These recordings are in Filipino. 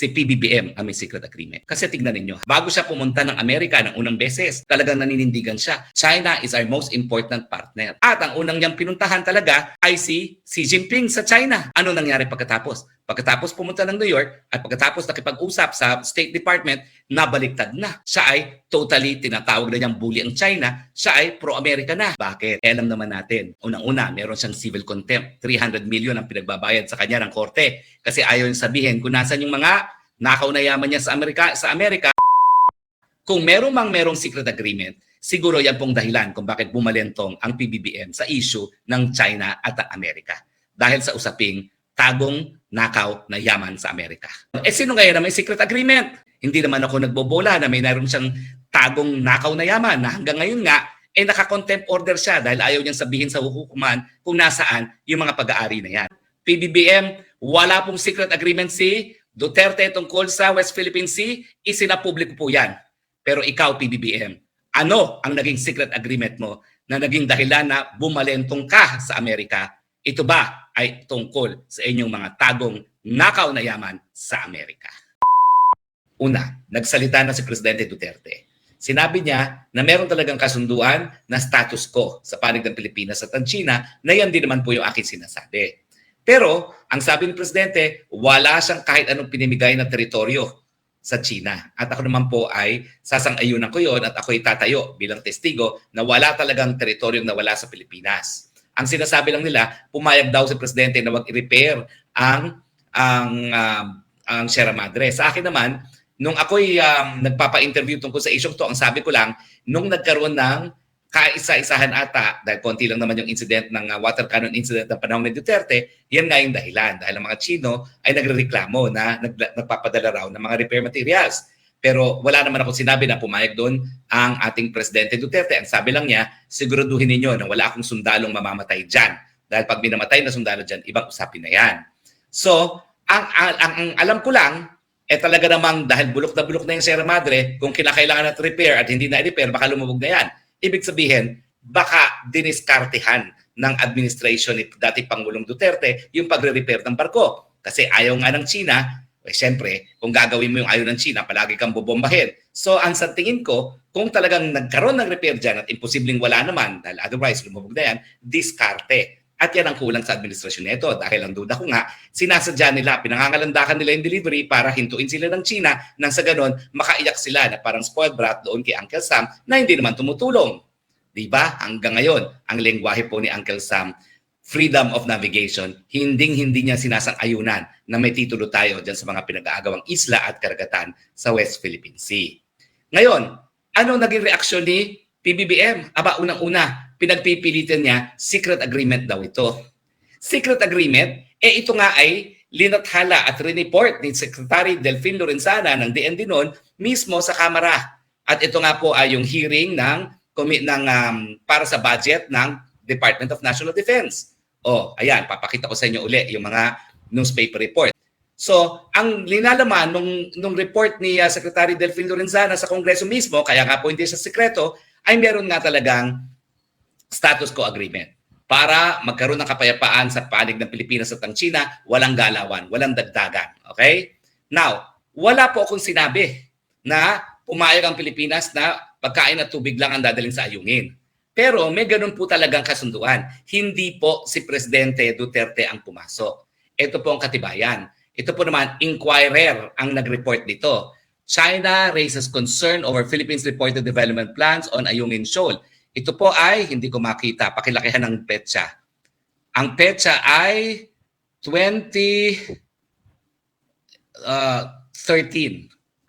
si PBBM may secret agreement. Kasi tignan ninyo, bago siya pumunta ng Amerika ng unang beses, talagang naninindigan siya. China is our most important partner. At ang unang niyang pinuntahan talaga ay si Xi Jinping sa China. Ano nangyari pagkatapos? Pagkatapos pumunta ng New York at pagkatapos nakipag-usap sa State Department, nabaliktad na. Siya ay totally tinatawag na niyang bully ang China. Siya ay pro-America na. Bakit? Eh, alam naman natin. Unang-una, meron siyang civil contempt. 300 million ang pinagbabayad sa kanya ng korte. Kasi ayaw niyang sabihin kung nasan yung mga nakaw na yaman niya sa Amerika. Sa Amerika, kung meron mang merong secret agreement, siguro yan pong dahilan kung bakit bumalentong ang PBBM sa issue ng China at Amerika. Dahil sa usaping tagong nakaw na yaman sa Amerika. Eh sino ngayon na may secret agreement? Hindi naman ako nagbobola na may naroon siyang tagong nakaw na yaman na hanggang ngayon nga eh naka-contempt order siya dahil ayaw niyang sabihin sa hukuman kung nasaan yung mga pag-aari na yan. PBBM, wala pong secret agreement si Duterte tungkol sa West Philippine Sea, isinapubliko po yan. Pero ikaw, PBBM, ano ang naging secret agreement mo na naging dahilan na bumalentong ka sa Amerika? Ito ba ay tungkol sa inyong mga tagong nakaw na yaman sa Amerika? Una, nagsalita na si Presidente Duterte. Sinabi niya na meron talagang kasunduan na status quo sa panig ng Pilipinas at ang China na yan din naman po yung aking sinasabi. Pero ang sabi ng Presidente, wala siyang kahit anong pinimigay na teritoryo sa China. At ako naman po ay sasang-ayunan ko yon at ako itatayo bilang testigo na wala talagang teritoryong nawala sa Pilipinas. Ang sinasabi lang nila, pumayag daw si Presidente na wag i-repair ang ang um, ang Sierra Madre. Sa akin naman, nung ako'y um, nagpapa-interview tungkol sa issue to, ang sabi ko lang, nung nagkaroon ng kaisa-isahan ata, dahil konti lang naman yung incident ng uh, water cannon incident ng panahon ni Duterte, yan nga yung dahilan. Dahil ang mga Chino ay nagrereklamo na nag, nagpapadala raw ng mga repair materials. Pero wala naman ako sinabi na pumayag doon ang ating Presidente Duterte. Ang sabi lang niya, siguraduhin ninyo na wala akong sundalong mamamatay dyan. Dahil pag minamatay na sundalo dyan, ibang usapin na yan. So, ang, ang, ang, ang alam ko lang, eh talaga namang dahil bulok na bulok na yung Sierra Madre, kung kinakailangan natin repair at hindi na repair, baka lumubog na yan. Ibig sabihin, baka diniskartehan ng administration ni dati Pangulong Duterte yung pagre-repair ng barko. Kasi ayaw nga ng China, eh siyempre, kung gagawin mo yung ayaw ng China, palagi kang bobombahin. So, ang sa tingin ko, kung talagang nagkaroon ng repair dyan at imposibleng wala naman, dahil otherwise lumubog na yan, diskarte. At yan ang kulang sa administrasyon nito dahil ang duda ko nga, sinasadya nila, pinangangalandakan nila yung delivery para hintuin sila ng China nang sa ganon makaiyak sila na parang spoiled brat doon kay Uncle Sam na hindi naman tumutulong. Di ba? Hanggang ngayon, ang lengguwahe po ni Uncle Sam, freedom of navigation, hinding-hindi niya sinasang-ayunan na may titulo tayo dyan sa mga pinag-aagawang isla at karagatan sa West Philippine Sea. Ngayon, ano naging reaksyon ni PBBM? Aba, unang-una, pinagpipilitan niya, secret agreement daw ito. Secret agreement, eh ito nga ay linathala at report ni Secretary Delfin Lorenzana ng DND noon mismo sa Kamara. At ito nga po ay yung hearing ng, ng um, para sa budget ng Department of National Defense. O, ayan, papakita ko sa inyo uli yung mga newspaper report. So, ang linalaman nung, nung report ni uh, Secretary Delfin Lorenzana sa Kongreso mismo, kaya nga po hindi sa sekreto, ay meron nga talagang status quo agreement para magkaroon ng kapayapaan sa panig ng Pilipinas at ng China, walang galawan, walang dagdagan. Okay? Now, wala po akong sinabi na pumayag ang Pilipinas na pagkain at tubig lang ang dadalhin sa ayungin. Pero may ganun po talagang kasunduan. Hindi po si Presidente Duterte ang pumasok. Ito po ang katibayan. Ito po naman, inquirer ang nag-report dito. China raises concern over Philippines reported development plans on Ayungin Shoal. Ito po ay, hindi ko makita, pakilakihan ng petsa. Ang petsa ay 2013.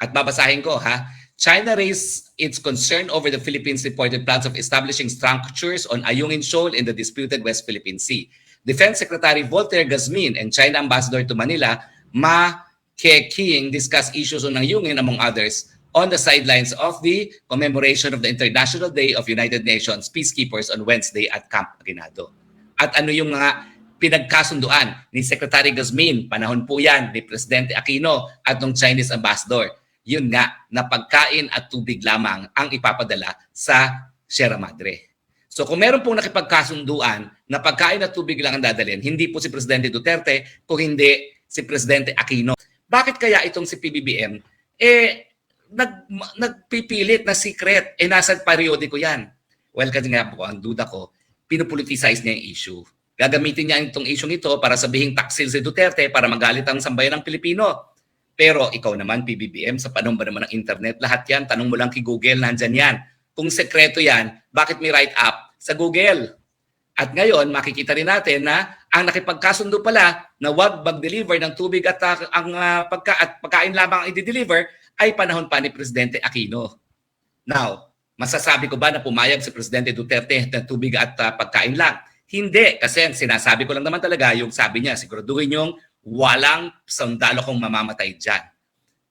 At babasahin ko ha. China raised its concern over the Philippines' reported plans of establishing structures on Ayungin Shoal in the disputed West Philippine Sea. Defense Secretary Voltaire Gazmin and China Ambassador to Manila, Ma Keqiang, discussed issues on Ayungin, among others, on the sidelines of the commemoration of the International Day of United Nations Peacekeepers on Wednesday at Camp Aguinaldo. At ano yung mga pinagkasunduan ni Secretary Gazmin, panahon po yan ni Presidente Aquino at ng Chinese Ambassador. Yun nga, na pagkain at tubig lamang ang ipapadala sa Sierra Madre. So kung meron pong nakipagkasunduan na pagkain at tubig lang ang dadalhin, hindi po si Presidente Duterte, kung hindi si Presidente Aquino. Bakit kaya itong si PBBM, eh, nag, nagpipilit na secret, eh, nasa periodiko yan. Well, kasi nga po, ang duda ko, pinupoliticize niya yung issue. Gagamitin niya itong issue ito para sabihin taksil si Duterte para magalit ang sambayan ng Pilipino. Pero ikaw naman, PBBM, sa panahon ba naman ng internet, lahat yan, tanong mo lang kay Google, nandyan yan. Kung sekreto yan, bakit may write up sa Google? At ngayon, makikita rin natin na ang nakipagkasundo pala na wag mag-deliver ng tubig at ah, ang ah, pagka at pagkain lamang ang i-deliver ay panahon pa ni Presidente Aquino. Now, masasabi ko ba na pumayag si Presidente Duterte na tubig at ah, pagkain lang? Hindi, kasi ang sinasabi ko lang naman talaga yung sabi niya, siguraduhin yung walang sandalo kong mamamatay dyan.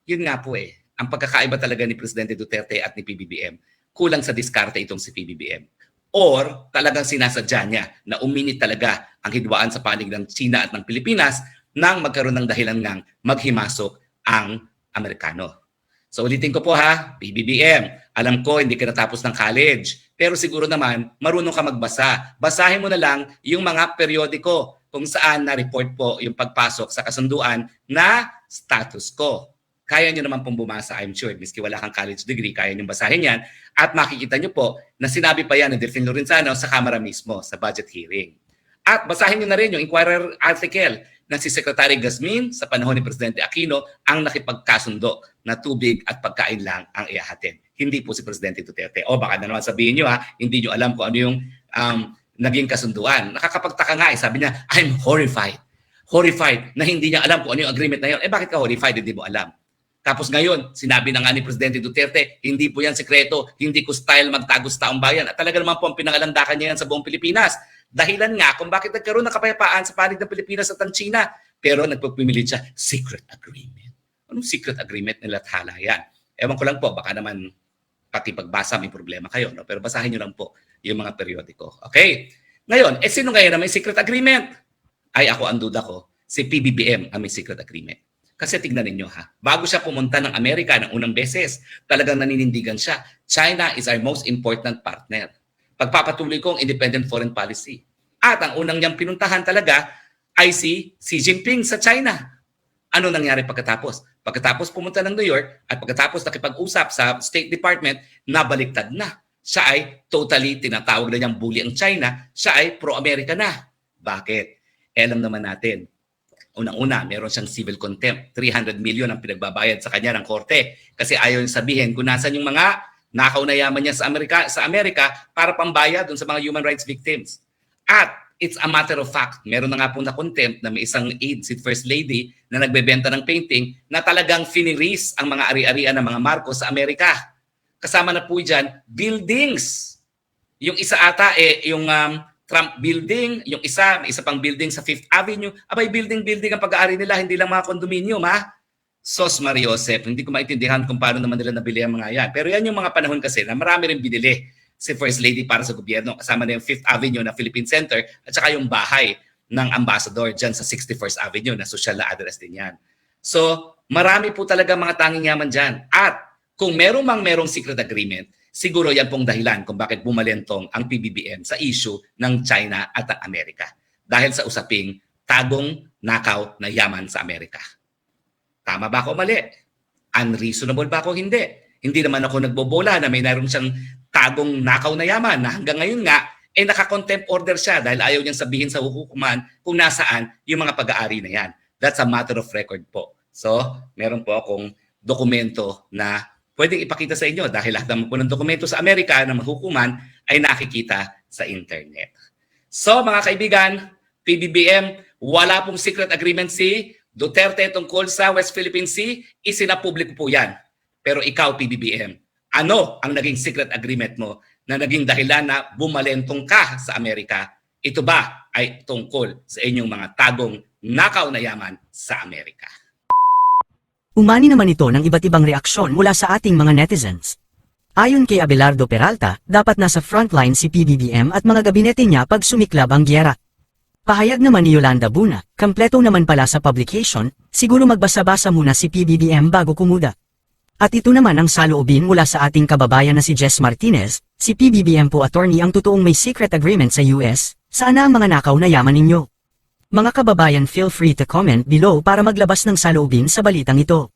Yun nga po eh, ang pagkakaiba talaga ni Presidente Duterte at ni PBBM, kulang sa diskarte itong si PBBM. Or talagang sinasadya niya na uminit talaga ang hidwaan sa panig ng China at ng Pilipinas nang magkaroon ng dahilan ngang maghimasok ang Amerikano. So ulitin ko po ha, PBBM, alam ko hindi ka natapos ng college, pero siguro naman marunong ka magbasa. Basahin mo na lang yung mga periodiko kung saan na-report po yung pagpasok sa kasunduan na status quo. Kaya nyo naman pong bumasa, I'm sure. Miski wala kang college degree, kaya nyo basahin yan. At makikita nyo po na sinabi pa yan ni Delphine Lorenzano sa Kamara mismo, sa budget hearing. At basahin nyo na rin yung Inquirer article na si Secretary Gasmin sa panahon ni Presidente Aquino ang nakipagkasundo na tubig at pagkain lang ang iahatid. Hindi po si Presidente Duterte. O baka na naman sabihin nyo ha, hindi nyo alam kung ano yung um, naging kasunduan. Nakakapagtaka nga eh, sabi niya, I'm horrified. Horrified na hindi niya alam kung ano yung agreement na yun. Eh bakit ka horrified? Hindi mo alam. Tapos ngayon, sinabi na nga ni Presidente Duterte, hindi po yan sekreto, hindi ko style magtagos taong bayan. At talaga naman po ang pinangalandakan niya yan sa buong Pilipinas. Dahilan nga kung bakit nagkaroon ng kapayapaan sa panig ng Pilipinas at ang China. Pero nagpupumilit siya, secret agreement. Anong secret agreement nila thala yan? Ewan ko lang po, baka naman pati pagbasa may problema kayo. No? Pero basahin nyo lang po yung mga periodiko. Okay? Ngayon, eh sino ngayon na may secret agreement? Ay ako ang duda ko, si PBBM ang may secret agreement. Kasi tignan ninyo ha, bago siya pumunta ng Amerika ng unang beses, talagang naninindigan siya. China is our most important partner. Pagpapatuloy ko ang independent foreign policy. At ang unang niyang pinuntahan talaga ay si Xi Jinping sa China. Ano nangyari pagkatapos? Pagkatapos pumunta ng New York at pagkatapos nakipag-usap sa State Department, nabaliktad na. Siya ay totally tinatawag na niyang bully ang China. Siya ay pro-America na. Bakit? Eh, alam naman natin, unang-una, meron siyang civil contempt. 300 million ang pinagbabayad sa kanya ng korte. Kasi ayaw niyang sabihin kung nasan yung mga nakaw na yaman niya sa Amerika, sa Amerika para pambayad dun sa mga human rights victims. At it's a matter of fact, meron na nga pong na contempt na may isang aide, si First Lady, na nagbebenta ng painting na talagang finiris ang mga ari-arian ng mga Marcos sa Amerika. Kasama na po dyan, buildings. Yung isa ata, eh, yung um, Trump building, yung isa, may isa pang building sa Fifth Avenue. Abay, building-building ang pag-aari nila, hindi lang mga condominium, ha? Sos Mariosep, hindi ko maintindihan kung paano naman nila nabili ang mga yan. Pero yan yung mga panahon kasi na marami rin binili si First Lady para sa gobyerno. Kasama na yung Fifth Avenue na Philippine Center at saka yung bahay ng ambassador dyan sa 61st Avenue na social na address din yan. So, marami po talaga mga tanging yaman dyan. At kung meron mang merong secret agreement, siguro yan pong dahilan kung bakit bumalentong ang PBBM sa issue ng China at ang Amerika. Dahil sa usaping tagong nakaw na yaman sa Amerika. Tama ba ako mali? Unreasonable ba ako? Hindi. Hindi naman ako nagbobola na may naroon siyang tagong nakaw na yaman na hanggang ngayon nga, eh naka-contempt order siya dahil ayaw niyang sabihin sa hukuman kung nasaan yung mga pag-aari na yan. That's a matter of record po. So, meron po akong dokumento na pwedeng ipakita sa inyo dahil lahat naman po ng dokumento sa Amerika na mahukuman ay nakikita sa internet. So, mga kaibigan, PBBM, wala pong secret agreement si Duterte tungkol sa West Philippine Sea, isinapubliko po yan. Pero ikaw, PBBM, ano ang naging secret agreement mo na naging dahilan na bumalentong ka sa Amerika? Ito ba ay tungkol sa inyong mga tagong nakaw na yaman sa Amerika? Umani naman ito ng iba't ibang reaksyon mula sa ating mga netizens. Ayon kay Abelardo Peralta, dapat nasa frontline si PBBM at mga gabinete niya pag sumiklab ang gyera. Pahayag naman ni Yolanda Buna, kompleto naman pala sa publication, siguro magbasa-basa muna si PBBM bago kumuda. At ito naman ang saloobin mula sa ating kababayan na si Jess Martinez, si PBBM po attorney ang totoong may secret agreement sa US, sana ang mga nakaw na yaman ninyo. Mga kababayan feel free to comment below para maglabas ng saloobin sa balitang ito.